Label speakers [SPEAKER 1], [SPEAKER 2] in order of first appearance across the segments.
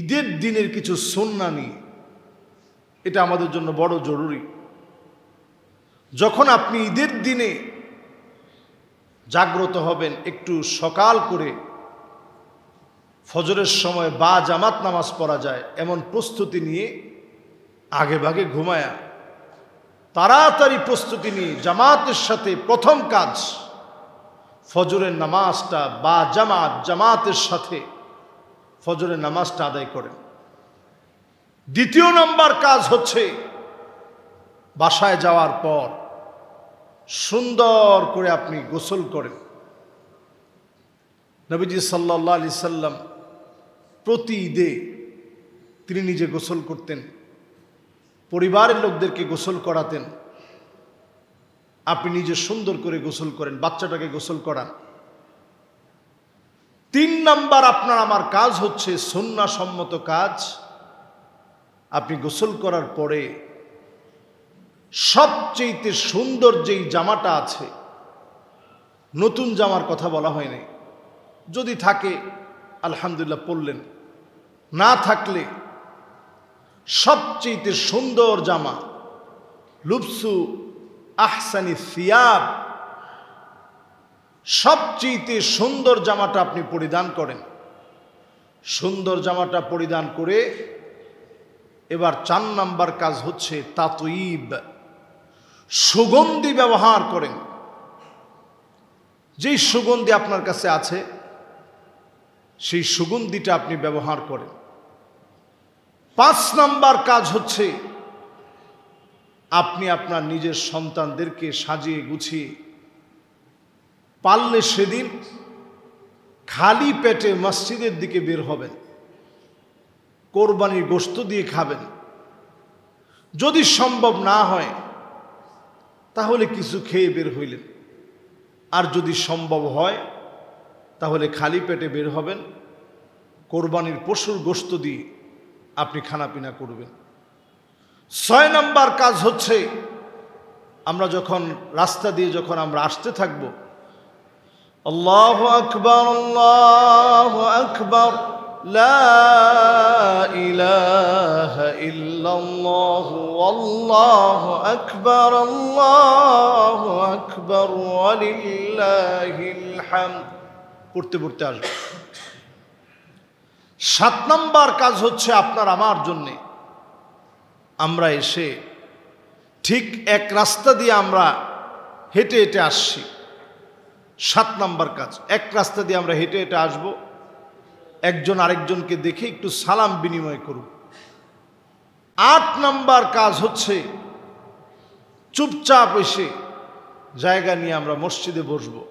[SPEAKER 1] ঈদের দিনের কিছু সন্না নিয়ে। এটা আমাদের জন্য বড় জরুরি। যখন আপনি ঈদের দিনে জাগ্রত হবেন, একটু সকাল করে ফজরের সময় বা জামাত নামাজ পড়া যায়, এমন প্রস্তুতি নিয়ে আগে ভাগে ঘুমায়া, তাড়াতাড়ি প্রস্তুতি নিয়ে জামাতের সাথে প্রথম কাজ ফজরের নামাজটা বা জামাত, জামাতের সাথে ফজরের নামাজটা আদায় করেন। দ্বিতীয় নম্বর কাজ হচ্ছে বাসায় যাওয়ার পর সুন্দর করে আপনি গোসল করেন। নবীজি সাল্লাহ আলি সাল্লাম প্রতি ঈদে তিনি নিজে গোসল করতেন, পরিবারের লোকদেরকে গোসল করাতেন। আপনি নিজে সুন্দর করে গোসল করেন, বাচ্চাটাকে গোসল করান। তিন নাম্বার আপনার আমার কাজ হচ্ছে সন্ন্যাসম্মত কাজ। আপনি গোসল করার পরে সবচেয়ে সুন্দর যেই জামাটা আছে, নতুন জামার কথা বলা হয়নি যদি থাকে, আলহামদুলিল্লাহ পড়লেন না থাকলে সবচেয়ে সুন্দর জামা লুপসু আহসানি সিয়াব সবচেয়ে সুন্দর জামাটা আপনি পরিধান করেন। সুন্দর জামাটা পরিধান করে এবার চার নাম্বার কাজ হচ্ছে তাতুইব। সুগন্ধি ব্যবহার করেন। যেই সুগন্ধি আপনার কাছে আছে, সেই সুগন্ধিটা আপনি ব্যবহার করেন। পাঁচ নাম্বার কাজ হচ্ছে, আপনি আপনার নিজের সন্তানদেরকে সাজিয়ে গুছিয়ে পারলে সেদিন খালি পেটে মসজিদের দিকে বের হবেন। কোরবানির গোস্ত দিয়ে খাবেন। যদি সম্ভব না হয়, তাহলে কিছু খেয়ে বের হইলেন। আর যদি সম্ভব হয়, তাহলে খালি পেটে বের হবেন। কোরবানির পশুর গোস্ত দিয়ে আপনি খানাপিনা করবেন। ছয় নাম্বার কাজ হচ্ছে, আমরা যখন রাস্তা দিয়ে যখন আমরা আসতে থাকব আল্লাহ আকবর আল্লাহ আকবর لا إله إلا الله والله أكبر الله أكبر ولله الحمد পড়তে পড়তে আসবে সাত নম্বর কাজ হচ্ছে আপনার আমার জন্যে আমরা এসে ঠিক এক রাস্তা দিয়ে আমরা হেঁটে হেঁটে আসছি সাত নাম্বার কাজ। এক রাস্তা দিয়ে আমরা হেঁটে হেঁটে আসব। একজন আরেকজনকে দেখে একটু সালাম বিনিময় করুন। আট নাম্বার কাজ হচ্ছে চুপচাপ এসে জায়গা নিয়ে আমরা মসজিদে বসব।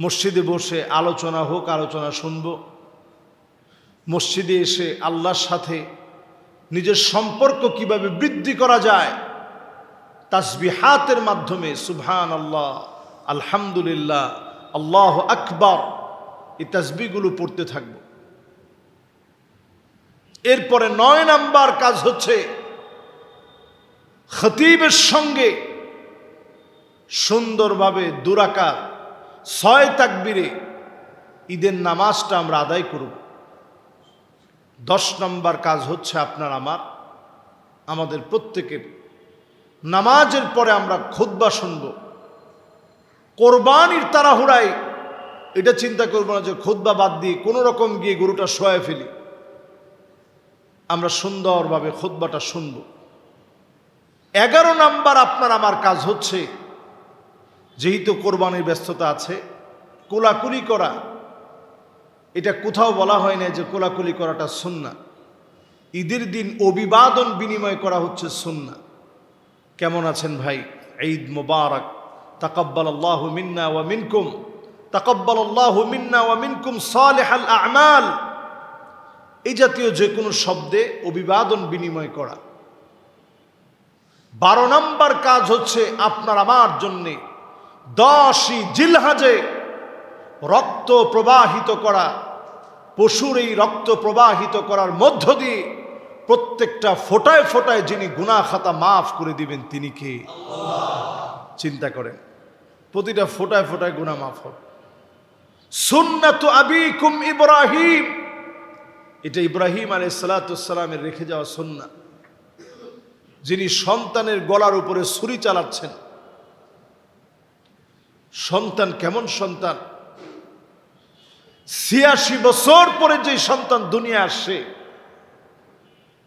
[SPEAKER 1] মসজিদে বসে আলোচনা হোক, আলোচনা শুনব। মসজিদে এসে আল্লাহর সাথে নিজের সম্পর্ক কীভাবে বৃদ্ধি করা যায়, তাসবিহাতের মাধ্যমে সুবহান আল্লাহ আলহামদুলিল্লাহ, আল্লাহ আকবর, এই তাসবিগুলো পড়তে থাকব। এরপরে নয় নাম্বার কাজ হচ্ছে, খতিবের সঙ্গে সুন্দরভাবে দুরাকার ছয় তাকবিরে ঈদের নামাজটা আমরা আদায় করব। দশ নম্বর কাজ হচ্ছে আপনার আমার, আমাদের প্রত্যেকের। নামাজের পরে আমরা খুদ্া শুনব। কোরবানির তাড়াহুড়ায়, এটা চিন্তা করব না যে খুদ্া বাদ দিয়ে কোনো রকম গিয়ে গরুটা শোয়ায় ফেলি। আমরা সুন্দরভাবে খুদ্বাটা শুনব। এগারো নাম্বার আপনার আমার কাজ হচ্ছে, যেহেতু কোরবানির ব্যস্ততা আছে, কোলাকুলি করা। এটা কোথাও বলা হয় না যে কোলাকুলি করাটা সুন্না ঈদের দিন অভিবাদন বিনিময় করা হচ্ছে সুন্না কেমন আছেন ভাই? ঈদ মোবারক। তাকাব্বাল আল্লাহ মিন্না ওয়া মিনকুম তাকব্বাল ওয়া মিনকুম সালেহাল আমাল। এই জাতীয় যে কোনো শব্দে অভিবাদন বিনিময় করা। বারো নম্বর কাজ হচ্ছে আপনার আমার জন্যে দশই জিলহাজে রক্ত প্রবাহিত করা। পশুর এই রক্ত প্রবাহিত করার মধ্য দিয়ে প্রত্যেকটা ফোটায় ফোটায় যিনি গুনা খাতা মাফ করে দিবেন, তিনি কে? চিন্তা করেন। প্রতিটা ফোটায় ফোটায় গুনা মাফ হবে সুন্নাত আবিকুম ইব্রাহিম। এটা ইব্রাহিম আলাই সালাতামের রেখে যাওয়া সন্না যিনি সন্তানের গলার উপরে ছুরি চালাচ্ছেন। সন্তান কেমন সন্তান? ছিয়াশি বছর পরে যে সন্তান দুনিয়া আসে,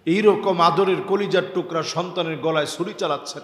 [SPEAKER 1] এইরকম আদরের কলিজার টুকরা সন্তানের গলায় ছুরি চালাচ্ছেন।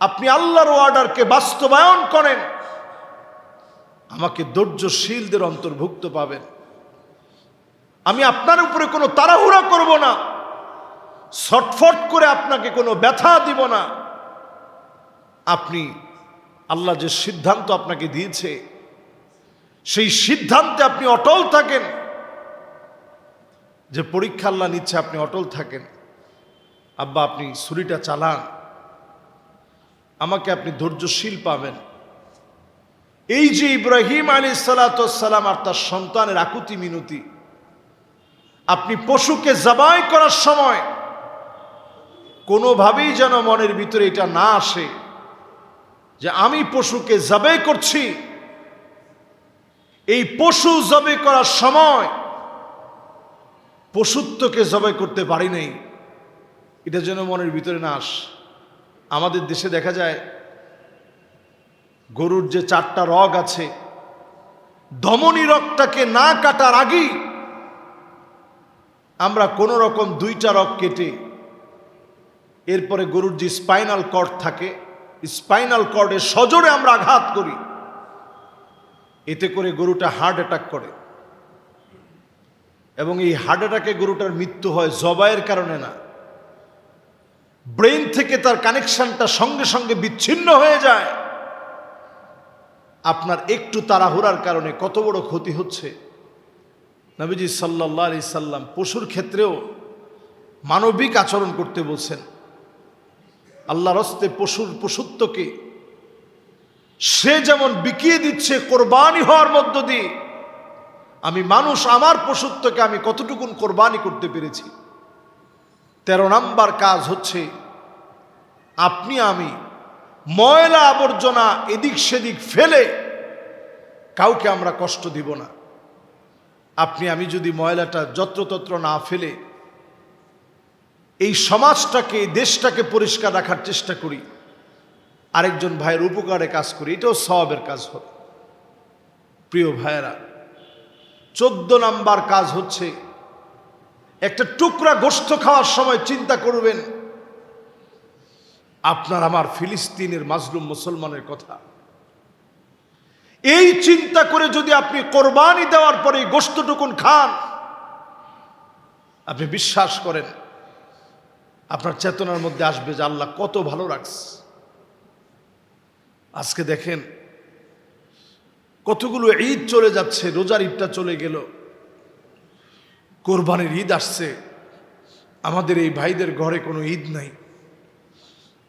[SPEAKER 1] আপনি আল্লাহর অর্ডারকে বাস্তবায়ন করেন, আমাকে ধৈর্যশীলদের অন্তর্ভুক্ত পাবেন। আমি আপনার উপরে কোনো তাড়াহুড়া করব না, ছটফট করে আপনাকে কোনো ব্যথা দিব না। আপনি, আল্লাহ যে সিদ্ধান্ত আপনাকে দিয়েছে, সেই সিদ্ধান্তে আপনি অটল থাকেন। যে পরীক্ষা আল্লাহ নিচ্ছে, আপনি অটল থাকেন। আব্বা, আপনি ছুরিটা চালান। আমাকে আপনি ধৈর্যশীল পাবেন। এই যে ইব্রাহিম আলী সালাতাম আর তার সন্তানের আকুতি মিনতি, আপনি পশুকে জবাই করার সময় কোনোভাবেই যেন মনের ভিতরে এটা না আসে যে আমি পশুকে জবে করছি। এই পশু জবে করার সময় পশুত্বকে জবে করতে পারি নাই, এটা যেন মনের ভিতরে না আস। আমাদের দেশে দেখা যায়, গরুর যে চারটা রগ আছে, দমনী রগটাকে না কাটার আগেই আমরা কোনো রকম দুইটা রগ কেটে, এরপরে গরুর যে স্পাইনাল কর্ড থাকে, স্পাইনাল কর্ডে সজোরে আমরা আঘাত করি। এতে করে গরুটা হার্ট অ্যাটাক করে। এবং এই হার্ট অ্যাটাকে গরুটার মৃত্যু হয় জবাইয়ের কারণে না। ব্রেন থেকে তার কানেকশনটা সঙ্গে সঙ্গে বিচ্ছিন্ন হয়ে যায়। আপনার একটু তাড়াহুড়ার কারণে কত বড় ক্ষতি হচ্ছে। নবীজি সাল্লাহ আলি সাল্লাম পশুর ক্ষেত্রেও মানবিক আচরণ করতে বলছেন। আল্লাহ রস্তে পশুর পশুত্বকে সে যেমন বিকিয়ে দিচ্ছে কোরবানি হওয়ার মধ্য দিয়ে, আমি মানুষ আমার পশুত্বকে আমি কতটুকুন কোরবানি করতে পেরেছি। তেরো নাম্বার কাজ হচ্ছে, আপনি আমি ময়লা আবর্জনা এদিক সেদিক ফেলে কাউকে আমরা কষ্ট দিব না। আপনি আমি যদি ময়লাটা যত্রতত্র না ফেলে এই সমাজটাকে দেশটাকে পরিষ্কার রাখার চেষ্টা করি, আরেকজন ভাইয়ের উপকারে কাজ করি, এটাও সবের কাজ হবে প্রিয় ভাইয়েরা, চোদ্দ নাম্বার কাজ হচ্ছে একটা টুকরা গোস্ত খাওয়ার সময় চিন্তা করবেন, আপনার আমার ফিলিস্তিনের মাজলুম মুসলমানের কথা। এই চিন্তা করে যদি আপনি কোরবানি দেওয়ার পরে গোস্তটুকুন খান, আপনি বিশ্বাস করেন, আপনার চেতনার মধ্যে আসবে যে আল্লাহ কত ভালো রাখছে। আজকে দেখেন, কতগুলো ঈদ চলে যাচ্ছে, রোজার ঈদটা চলে গেল। কোরবানির ঈদ আসছে। আমাদের এই ভাইদের ঘরে কোনো ঈদ নাই।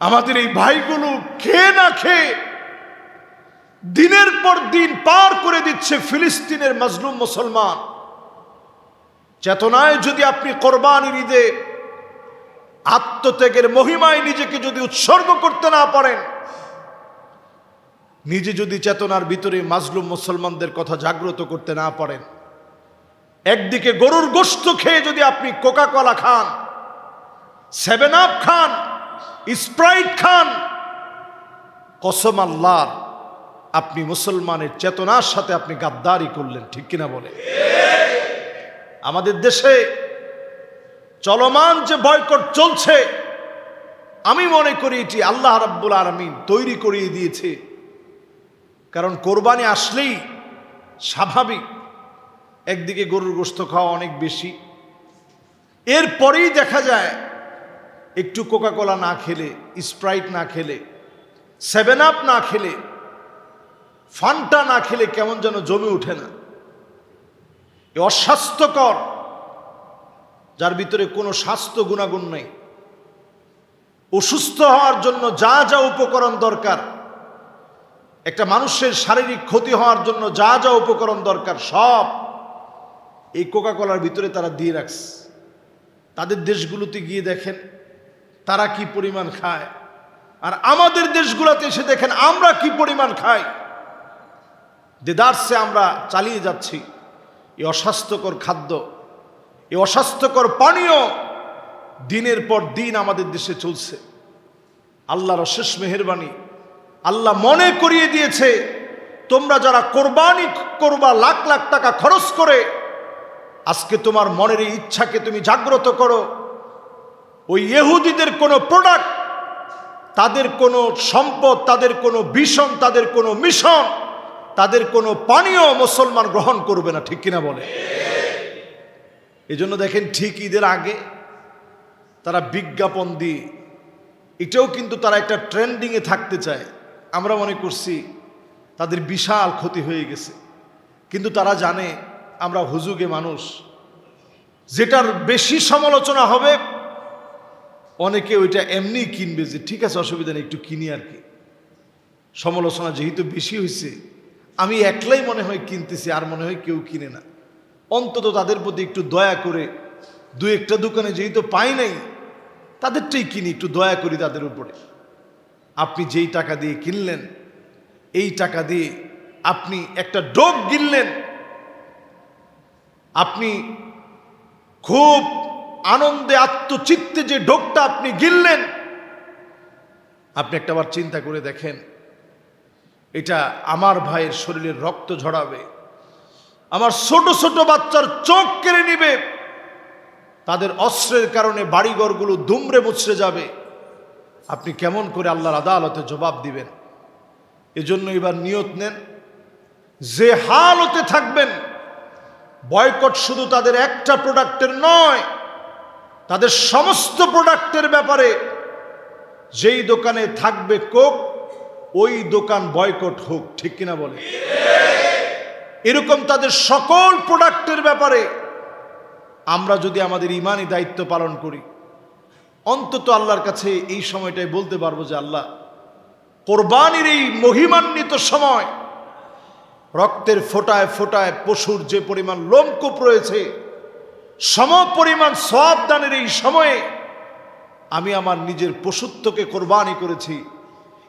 [SPEAKER 1] আমাদের এই ভাইগুলো খেয়ে না খেয়ে দিনের পর দিন পার করে দিচ্ছে ফিলিস্তিনের মজলুম মুসলমান। চেতনায় যদি আপনি কোরবানির ঈদে আত্মত্যাগের মহিমায় নিজেকে যদি উৎসর্গ করতে না পারেন, নিজে যদি চেতনার ভিতরে মাজলুম মুসলমানদের কথা জাগ্রত করতে না পারেন একদিকে গরুর গোস্ত খেয়ে যদি আপনি কোকা কলা খান সেভেন আপ খান স্প্রাইট খান, কসম আল্লাহর আপনি মুসলমানের চেতনার সাথে আপনি গাদ্দারি করলেন, ঠিক কিনা বলে? আমাদের দেশে চলমান যে বয়কট চলছে, আমি মনে করি এটি আল্লাহ রাব্বুল আলমিন তৈরি করিয়ে দিয়েছে। কারণ কোরবানি আসলেই স্বাভাবিক। একদিকে গরুর গোস্ত খাওয়া অনেক বেশি। এরপরেই দেখা যায়, একটু কোকাকোলা না খেলে স্প্রাইট না খেলে সেভেন আপ না খেলে ফান্টা না খেলে কেমন যেন জমে ওঠে না। এ অস্বাস্থ্যকর, যার ভিতরে কোনো স্বাস্থ্য গুণাগুণ নেই। অসুস্থ হওয়ার জন্য যা যা উপকরণ দরকার, একটা মানুষের শারীরিক ক্ষতি হওয়ার জন্য যা যা উপকরণ দরকার, সব এই কোকা কোলার ভিতরে তারা দিয়ে রাখছে। তাদের দেশগুলোতে গিয়ে দেখেন, তারা কি পরিমাণ খায়? আর আমাদের দেশগুলোতে এসে দেখেন, আমরা কি পরিমাণ খাই? দেদার্সে আমরা চালিয়ে যাচ্ছি, এই অস্বাস্থ্যকর খাদ্য, এই অস্বাস্থ্যকর পানীয়, দিনের পর দিন আমাদের দেশে চলছে। আল্লাহর অশেষ মেহরবানি, আল্লাহ মনে করিয়ে দিয়েছে, তোমরা যারা কোরবানি করবা, লাখ লাখ টাকা খরচ করে আজকে তোমার মনের ইচ্ছাকে তুমি জাগ্রত করো। ওই ইহুদিদের কোনো প্রোডাক্ট তাদের কোনো সম্পদ, তাদের কোনো ভীষণ তাদের কোনো মিশন, তাদের কোনো পানীয় মুসলমান গ্রহণ করবে না, ঠিক কিনা বলে? এই জন্য দেখেন ঠিক ঈদের আগে তারা বিজ্ঞাপন দিয়ে, এটাও কিন্তু তারা একটা ট্রেন্ডিংয়ে থাকতে চায়। আমরা মনে করছি তাদের বিশাল ক্ষতি হয়ে গেছে। কিন্তু তারা জানে আমরা হুজুগে মানুষ। যেটার বেশি সমালোচনা হবে, অনেকে ওইটা এমনি কিনবে যে, ঠিক আছে, অসুবিধা নেই, একটু কিনি আর কি। সমালোচনা যেহেতু বেশি হয়েছে আমি একলাই মনে হয় কিনতেছি, আর মনে হয় কেউ কিনে না। অন্তত তাদের প্রতি একটু দয়া করে, দু একটা দোকানে যেহেতু পাই নাই, তাদেরটাই কিনি, একটু দয়া করি তাদের উপরে। আপনি যেই টাকা দিয়ে কিনলেন, এই টাকা দিয়ে আপনি একটা ডোব কিনলেন আপনি খুব আনন্দে, আত্মচিত্তে যে ডোকটা আপনি গিললেন, আপনি একটা একটাবার চিন্তা করে দেখেন, এটা আমার ভাইয়ের শরীরের রক্ত ঝরাবে, আমার ছোট ছোট বাচ্চার চোখ কেড়ে নিবে, তাদের অস্ত্রের কারণে বাড়িঘরগুলো দুমড়ে মুচড়ে যাবে। আপনি কেমন করে আল্লাহর আদালতে জবাব দিবেন? এজন্য এবার নিয়ত নেন, যে হালতে থাকবেন বয়কট শুধু তাদের একটা প্রোডাক্টের নয়, তাদের সমস্ত প্রোডাক্টের ব্যাপারে যেই দোকানে থাকবে কোক, ওই দোকান বয়কট হোক, ঠিক কিনা বলে? এরকম তাদের সকল প্রোডাক্টের ব্যাপারে আমরা যদি আমাদের ইমানই দায়িত্ব পালন করি, অন্তত আল্লাহর কাছে এই সময়টাই বলতে পারব যে আল্লাহ, কোরবানির এই মহিমান্বিত সময় রক্তের ফোটায় ফোটায় পশুর যে পরিমাণ লোমকূপ রয়েছে, সম পরিমাণ সব দানের এই সময়ে আমি আমার নিজের পশুত্বকে কোরবানি করেছি,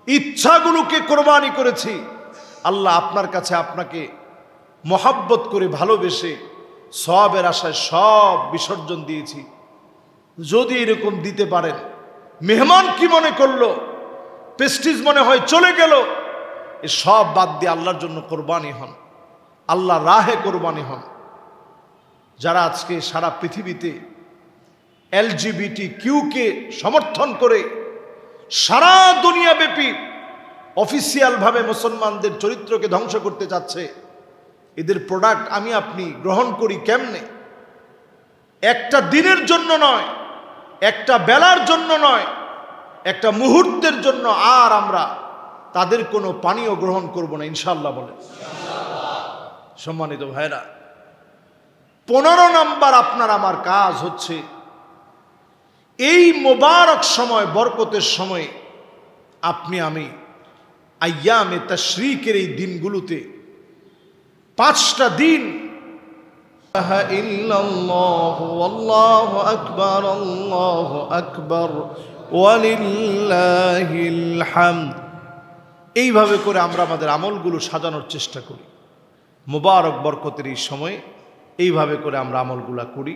[SPEAKER 1] ইচ্ছাগুলোকে কোরবানি করেছি। আল্লাহ আপনার কাছে আপনাকে মহাব্বত করে ভালোবেসে সবের আশায় সব বিসর্জন দিয়েছি। যদি এরকম দিতে পারেন, মেহমান কি মনে করল? পেস্টিজ মনে হয় চলে গেল। এ সব বাদ দিয়ে আল্লাহর জন্য কোরবানি হন। আল্লাহ রাহে কোরবানি হন। যারা আজকে সারা পৃথিবীতে এলজিবিটি কিউকে সমর্থন করে সারা দুনিয়াব্যাপী অফিসিয়ালভাবে মুসলমানদের চরিত্রকে ধ্বংস করতে চাচ্ছে, এদের প্রোডাক্ট আমি আপনি গ্রহণ করি কেমনে? একটা দিনের জন্য নয়, একটা বেলার জন্য নয়, একটা মুহূর্তের জন্য আর আমরা তাদের কোনো পানীয় গ্রহণ করব না ইনশাল্লাহ বলে। সম্মানিত ভাইরা পনেরো নম্বর আপনার আমার কাজ হচ্ছে, এই মোবারক সময়, বরকতের সময়ে আপনি, আমি আয়ামে শ্রীকের এই দিনগুলোতে পাঁচটা দিন
[SPEAKER 2] আকবর আকবর, ওয়ালিল্লাহিল
[SPEAKER 1] এইভাবে করে আমরা আমাদের আমলগুলো সাজানোর চেষ্টা করি। মোবারক বরকতের এই সময়ে এইভাবে করে আমরা আমলগুলা করি।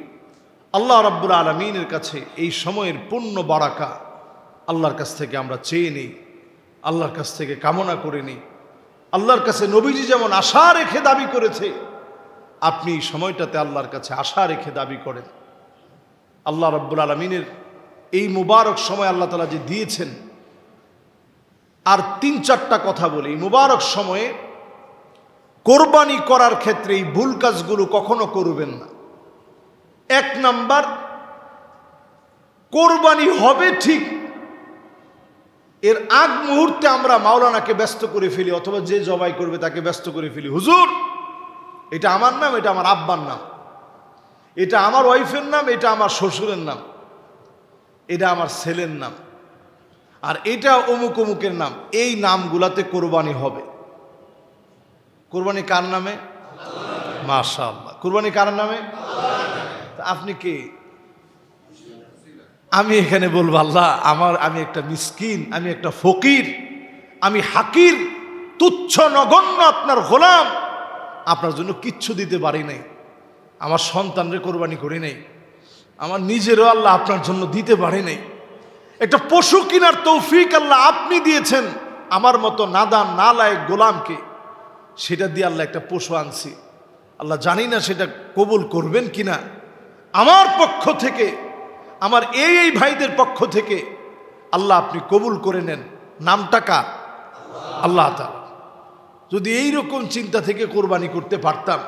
[SPEAKER 1] আল্লাহ রাব্বুল আলমিনের কাছে এই সময়ের পূর্ণ বারাকা আল্লাহর কাছ থেকে আমরা চেয়ে নিই, আল্লাহর কাছ থেকে কামনা করে নিই। আল্লাহর কাছে নবীজি যেমন আশা রেখে দাবি করেছে, আপনি এই সময়টাতে আল্লাহর কাছে আশা রেখে দাবি করেন। আল্লাহ রব্বুল আলমিনের এই মুবারক সময় আল্লাহ তালা যে দিয়েছেন আর তিন চারটা কথা বলি। মুবারক সময়ে কোরবানি করার ক্ষেত্রে এই ভুল কাজগুলো কখনো করবেন না। এক নাম্বার, কোরবানি হবে ঠিক, এর আগ মুহূর্তে আমরা মাওলানাকে ব্যস্ত করে ফেলি অথবা যে জবাই করবে তাকে ব্যস্ত করে ফেলি। হুজুর, এটা আমার নাম, এটা আমার আব্বার নাম, এটা আমার ওয়াইফের নাম, এটা আমার শ্বশুরের নাম, এটা আমার ছেলের নাম। আর এটা অমুক অমুকের নাম। এই নামগুলাতে কোরবানি হবে। কোরবানি কার নামে? মাশা আল্লাহ কোরবানি কার নামে? আপনি কে? আমি এখানে বলব, আল্লাহ, আমার, আমি একটা মিসকিন, আমি একটা ফকির, আমি হাকির, তুচ্ছ নগণ্য আপনার গোলাম। আপনার জন্য কিচ্ছু দিতে পারি নাই। আমার সন্তানরে কোরবানি করি নাই। আমার নিজেরও আল্লাহ আপনার জন্য দিতে পারি নাই। একটা পশু কিনার তৌফিক আল্লাহ আপনি দিয়েছেন। আমার মতো নাদান নালায় গোলামকে, সেটা দিয়ে আল্লাহ একটা পশু আনছি। আল্লাহ জানি না সেটা কবুল করবেন কিনা। আমার পক্ষ থেকে, আমার এই এই ভাইদের পক্ষ থেকে আল্লাহ আপনি কবুল করে নেন। নামটা কার? আল্লাহ যদি এই রকম চিন্তা থেকে কোরবানি করতে পারতাম,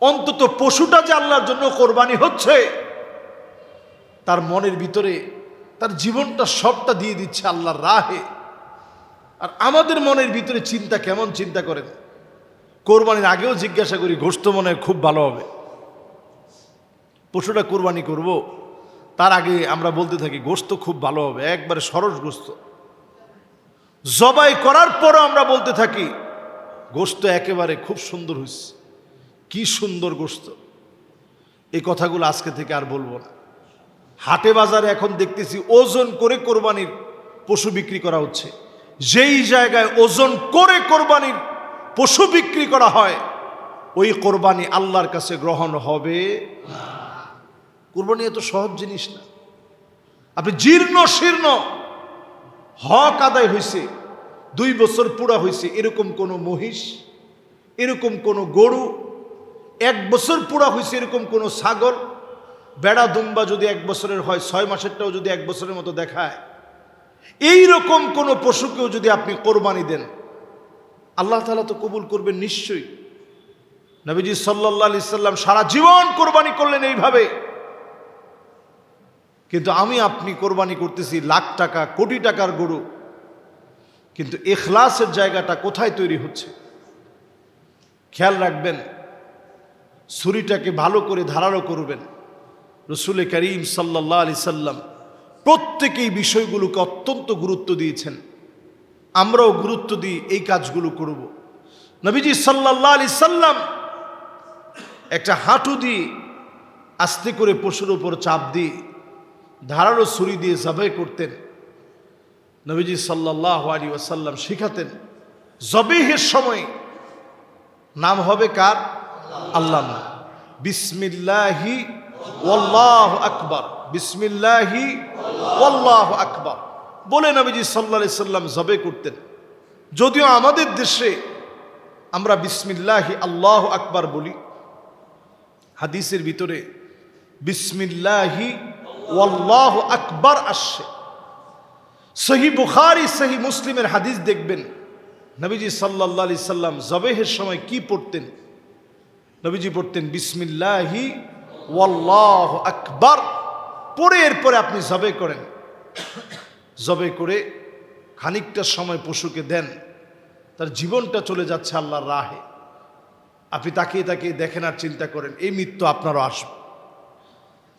[SPEAKER 1] অন্তত পশুটা যে আল্লাহর জন্য কোরবানি হচ্ছে, তার মনের ভিতরে তার জীবনটা সবটা দিয়ে দিচ্ছে আল্লাহর রাহে। আর আমাদের মনের ভিতরে চিন্তা কেমন চিন্তা করেন? কোরবানির আগেও জিজ্ঞাসা করি গোস্ত মনে খুব ভালো হবে। পশুটা কোরবানি করব, তার আগে আমরা বলতে থাকি গোস্ত খুব ভালো হবে, একবারে সরস গোস্ত জবাই করার পরও আমরা বলতে থাকি গোস্ত একেবারে খুব সুন্দর হয়েছে কি সুন্দর গোস্ত এই কথাগুলো আজকে থেকে আর বলব না। হাটে বাজারে এখন দেখতেছি ওজন করে কোরবানির পশু বিক্রি করা হচ্ছে। যেই জায়গায় ওজন করে কোরবানির পশু বিক্রি করা হয়, ওই কোরবানি আল্লাহর কাছে গ্রহণ হবে কোরবানি এত সহজ জিনিস না। আপনি জীর্ণ শীর্ণ হক আদায় হয়েছে দুই বছর পুরা হয়েছে এরকম কোনো মহিষ, এরকম কোনো গরু, এক বছর পুরা হয়েছে এরকম কোনো ছাগল বেড়া দুম্বা যদি এক বছরের হয়, ছয় মাসেরটাও যদি এক বছরের মতো দেখায় এই রকম কোনো পশুকেও যদি আপনি কোরবানি দেন, আল্লাহ তালা তো কবুল করবেন নিশ্চয়ই। নবীজি সাল্লাহ আলি সাল্লাম সারা জীবন কোরবানি করলেন এইভাবে। কিন্তু আমি আপনি কোরবানি করতেছি লাখ টাকা, কোটি টাকার গরু, কিন্তু এখলাসের জায়গাটা কোথায় তৈরি হচ্ছে? খেয়াল রাখবেন, ছুরিটাকে ভালো করে ধারালো করবেন। রসুল করিম সাল্লাহ আলি সাল্লাম প্রত্যেকেই বিষয়গুলোকে অত্যন্ত গুরুত্ব দিয়েছেন। আমরাও গুরুত্ব দিই এই কাজগুলো করব। নবীজি সাল্লাহ আলি সাল্লাম একটা হাঁটু দিয়ে আস্তে করে পশুর উপর চাপ দিয়ে ধারালো ছুরি দিয়ে জবাই করতেন। নবীজি সাল্লাহ আলী ওয়াসাল্লাম শিখাতেন জবেহের সময় নাম হবে কার? আল্লাহ। বিসমিল্লাহি ওয়াল্লাহ আকবার। বিসমিল্লাহি, ওয়াল্লাহ আকবার। বলে নবীজি সাল্লা সাল্লাম জবে করতেন। যদিও আমাদের দেশে আমরা বিসমিল্লাহি, আল্লাহ আকবার বলি। হাদিসের ভিতরে বিসমিল্লাহি, ওয়াল্লাহ আকবার আসছে। সহি বুখারি, সহি মুসলিমের হাদিস দেখবেন। নবীজি সাল্লাহ আলি সাল্লাম জবেহের সময় কি পড়তেন? নবীজি পড়তেন বিসমিল্লাহি ওয়াল্লাহ আকবার। পরে এরপরে আপনি জবে করেন। জবে করে খানিকটা সময় পশুকে দেন। তার জীবনটা চলে যাচ্ছে আল্লাহর রাহে। আপনি তাকিয়ে তাকিয়ে দেখেন আর চিন্তা করেন, এই মৃত্যু আপনারও আসবে।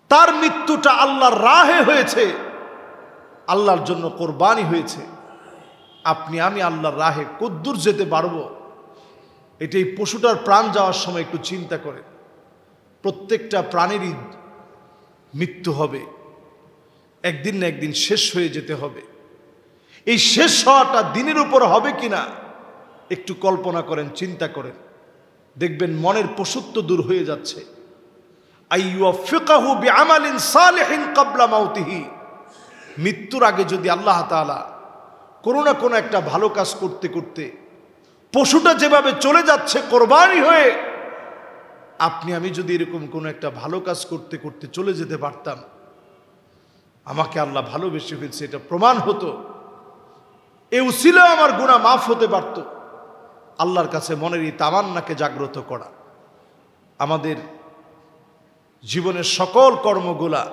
[SPEAKER 1] তার মৃত্যুটা আল্লাহর রাহে হয়েছে। আল্লাহর জন্য কোরবানি হয়েছে। আপনি, আমি আল্লাহর রাহে কদ্দূর যেতে পারব। এটা এই পশুটার প্রাণ যাওয়ার সময় একটু চিন্তা করেন। প্রত্যেকটা প্রাণেরই মৃত্যু হবে। একদিন না একদিন শেষ হয়ে যেতে হবে। এই শেষ হওয়াটা দিনের উপর হবে কিনা, একটু কল্পনা করেন, চিন্তা করেন। দেখবেন মনের পশুত্ব দূর হয়ে যাচ্ছে। মৃত্যুর আগে যদি আল্লাহ তাআলা কোনো না কোনো একটা ভালো কাজ করতে করতে পশুটা যেভাবে চলে যাচ্ছে কোরবানি হয়ে আপনি, আমি যদি এরকম কোনো একটা ভালো কাজ করতে করতে চলে যেতে পারতাম, আমাকে আল্লাহ ভালোবেসে ফেলছে, এটা প্রমাণ হতো। এ উসিলে আমার গুণা মাফ হতে পারত। আল্লাহর কাছে মনের এই তামান্নাকে জাগ্রত করা। আমাদের জীবনের সকল কর্মগুলা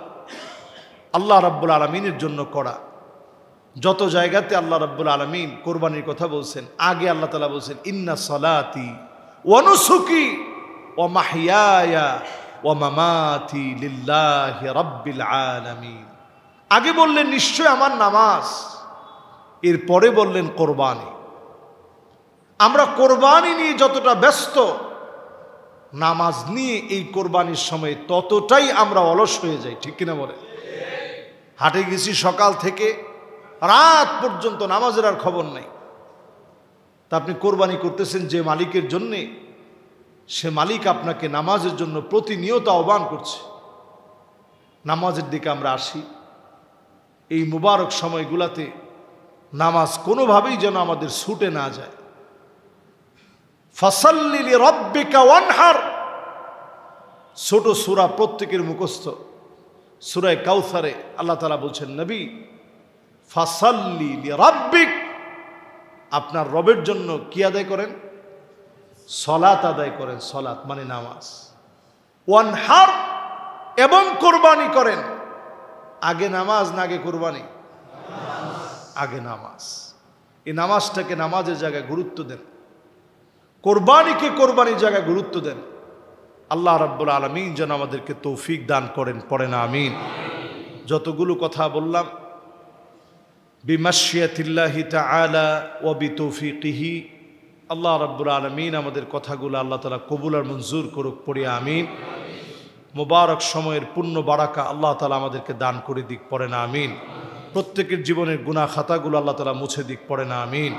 [SPEAKER 1] আল্লাহ রাব্বুল আলমিনের জন্য করা। যত জায়গাতে আল্লাহ রাব্বুল আলমিন কোরবানির কথা বলছেন, আগে আল্লাহ তালা বলছেন, ইন্না সলাতি অনুসুকি ও মাহিয়ায়া ওয়া মামাতি লিল্লাহি আগে বললেন, নিশ্চয় আমার নামাজ। এরপরে বললেন, কোরবানি। আমরা কোরবানি নিয়ে যতটা ব্যস্ত, নামাজ নিয়ে এই কোরবানির সময় ততটাই আমরা অলস হয়ে যাই, ঠিক কিনা বলে হাটে গেছি সকাল থেকে, রাত পর্যন্ত নামাজের আর খবর নাই। তা আপনি কোরবানি করতেছেন যে মালিকের জন্যে? সে মালিক আপনাকে নামাজের জন্য প্রতিনিয়ত আহ্বান করছে। নামাজের দিকে আমরা আসি। এই মুবারক সময়গুলাতে নামাজ কোনোভাবেই যেন আমাদের ছুটে না যায়। ফসল্লিলি রব্বিকা ওয়ানহার। ছোট সুরা প্রত্যেকের মুখস্থ। সুরায় কাউসারে আল্লাহ তালা বলছেন, নবী, ফাসাল্লি রব্বিক আপনার রবের জন্য কি আদায় করেন? সলাত আদায় করেন, সলাত মানে নামাজ। ওয়ান হার এবং কোরবানি করেন। আগে নামাজ না আগে কোরবানি? আগে নামাজ। এই নামাজটাকে নামাজের জায়গায় গুরুত্ব দেন। কোরবানিকে কোরবানির জায়গায় গুরুত্ব দেন। আল্লাহ রাব্বুল আলমিন যেন আমাদেরকে তৌফিক দান করেন, পড়েন, আমিন। যতগুলো কথা বললাম, বিমাশিয়াতিল্লাহি তাআলা ওয়া বিতৌফিকিহি আল্লাহ রাব্বুল আলমিন আমাদের কথাগুলো আল্লাহ তালা কবুল আর মঞ্জুর করুক, পড়ে, আমিন। মোবারক সময়ের পূর্ণ বারাকা আল্লাহ তালা আমাদেরকে দান করে দিক পড়ে না আমিন। প্রত্যেকের জীবনের গুণা খাতাগুলো আল্লাহ তালা মুছে দিক পড়ে না আমিন।